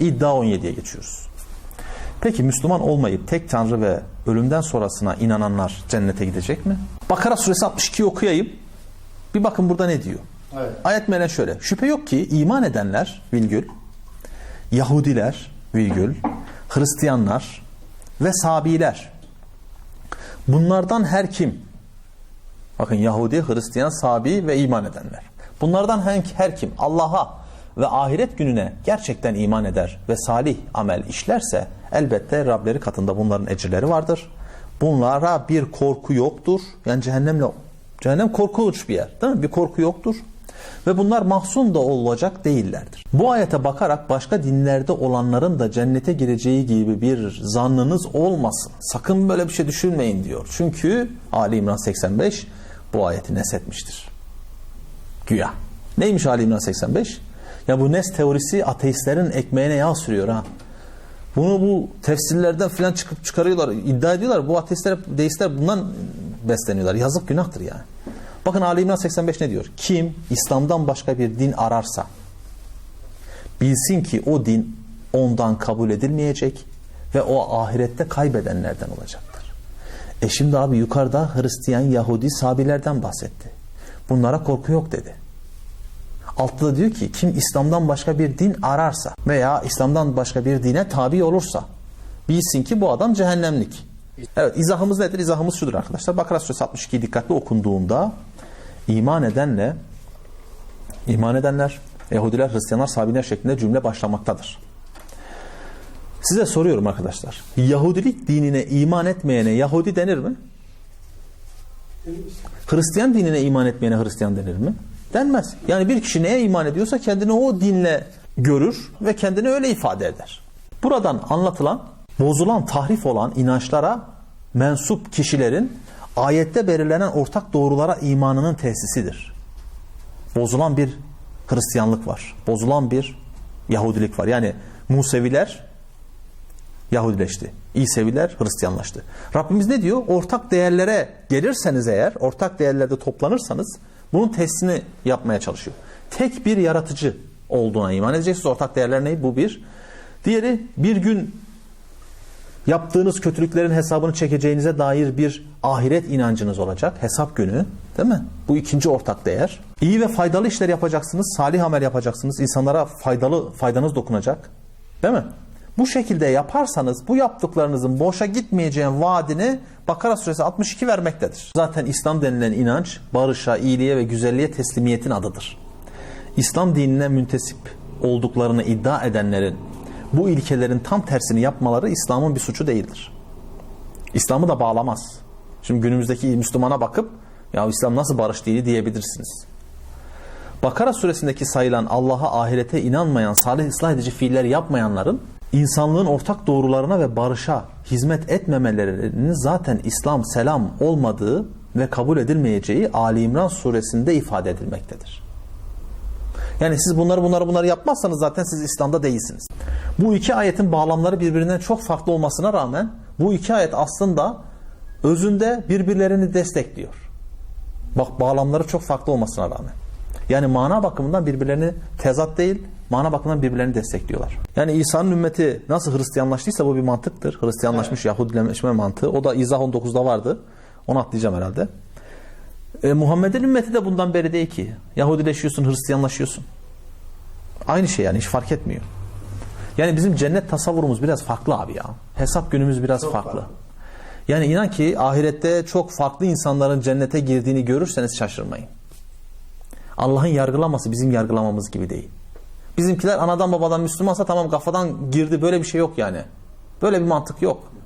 İddia 17'ye geçiyoruz. Peki Müslüman olmayıp tek tanrı ve ölümden sonrasına inananlar cennete gidecek mi? Bakara suresi 62'yi okuyayım. Bir bakın burada ne diyor? Evet. Ayet mealen şöyle. Şüphe yok ki iman edenler virgül Yahudiler virgül Hristiyanlar ve Sabiler bunlardan her kim bakın Yahudi, Hristiyan, Sabi ve iman edenler bunlardan her, her kim Allah'a ve ahiret gününe gerçekten iman eder ve salih amel işlerse elbette Rableri katında bunların ecirleri vardır. Bunlara bir korku yoktur. Yani cehennemle cehennem korkunç bir yer. Değil mi? Bir korku yoktur. Ve bunlar mahzun da olacak değillerdir. Bu ayete bakarak başka dinlerde olanların da cennete gireceği gibi bir zannınız olmasın. Sakın böyle bir şey düşünmeyin diyor. Çünkü Ali İmran 85 bu ayeti nesetmiştir. Güya. Neymiş Ali İmran 85? Ya bu nes teorisi ateistlerin ekmeğine yağ sürüyor ha. Bunu bu tefsirlerden filan çıkıp çıkarıyorlar. iddia ediyorlar. Bu ateistler, deistler bundan besleniyorlar. Yazık günahtır yani. Bakın Ali İmran 85 ne diyor? Kim İslam'dan başka bir din ararsa bilsin ki o din ondan kabul edilmeyecek ve o ahirette kaybedenlerden olacaktır. E şimdi abi yukarıda Hristiyan, Yahudi, Sabilerden bahsetti. Bunlara korku yok dedi. Altta da diyor ki kim İslam'dan başka bir din ararsa veya İslam'dan başka bir dine tabi olursa bilsin ki bu adam cehennemlik. Evet izahımız nedir? İzahımız şudur arkadaşlar. Bakara suresi 62 dikkatli okunduğunda iman edenle iman edenler Yahudiler, Hristiyanlar, Sabiler şeklinde cümle başlamaktadır. Size soruyorum arkadaşlar. Yahudilik dinine iman etmeyene Yahudi denir mi? Hristiyan dinine iman etmeyene Hristiyan denir mi? Denmez. Yani bir kişi neye iman ediyorsa kendini o dinle görür ve kendini öyle ifade eder. Buradan anlatılan bozulan, tahrif olan inançlara mensup kişilerin ayette belirlenen ortak doğrulara imanının tesisidir. Bozulan bir Hristiyanlık var. Bozulan bir Yahudilik var. Yani Museviler Yahudileşti. İseviler Hristiyanlaştı. Rabbimiz ne diyor? Ortak değerlere gelirseniz eğer, ortak değerlerde toplanırsanız bunun testini yapmaya çalışıyor. Tek bir yaratıcı olduğuna iman edeceksiniz. Ortak değerler ne? Bu bir. Diğeri bir gün yaptığınız kötülüklerin hesabını çekeceğinize dair bir ahiret inancınız olacak. Hesap günü. Değil mi? Bu ikinci ortak değer. İyi ve faydalı işler yapacaksınız. Salih amel yapacaksınız. İnsanlara faydalı faydanız dokunacak. Değil mi? Bu şekilde yaparsanız bu yaptıklarınızın boşa gitmeyeceğin vaadini Bakara suresi 62 vermektedir. Zaten İslam denilen inanç barışa, iyiliğe ve güzelliğe teslimiyetin adıdır. İslam dinine müntesip olduklarını iddia edenlerin bu ilkelerin tam tersini yapmaları İslam'ın bir suçu değildir. İslam'ı da bağlamaz. Şimdi günümüzdeki Müslümana bakıp ya İslam nasıl barış dini diyebilirsiniz. Bakara suresindeki sayılan Allah'a ahirete inanmayan, salih ıslah edici fiiller yapmayanların insanlığın ortak doğrularına ve barışa hizmet etmemelerinin zaten İslam selam olmadığı ve kabul edilmeyeceği Ali İmran suresinde ifade edilmektedir. Yani siz bunları bunları bunları yapmazsanız zaten siz İslam'da değilsiniz. Bu iki ayetin bağlamları birbirinden çok farklı olmasına rağmen bu iki ayet aslında özünde birbirlerini destekliyor. Bak bağlamları çok farklı olmasına rağmen. Yani mana bakımından birbirlerini tezat değil, mana bakımından birbirlerini destekliyorlar. Yani İsa'nın ümmeti nasıl Hristiyanlaştıysa bu bir mantıktır. Hristiyanlaşmış evet. Yahudileşme mantığı. O da İzah 19'da vardı. Onu atlayacağım herhalde. E, Muhammed'in ümmeti de bundan beri değil ki. Yahudileşiyorsun, Hristiyanlaşıyorsun. Aynı şey yani hiç fark etmiyor. Yani bizim cennet tasavvurumuz biraz farklı abi ya. Hesap günümüz biraz çok farklı. farklı. Yani inan ki ahirette çok farklı insanların cennete girdiğini görürseniz şaşırmayın. Allah'ın yargılaması bizim yargılamamız gibi değil. Bizimkiler anadan babadan Müslümansa tamam kafadan girdi böyle bir şey yok yani. Böyle bir mantık yok.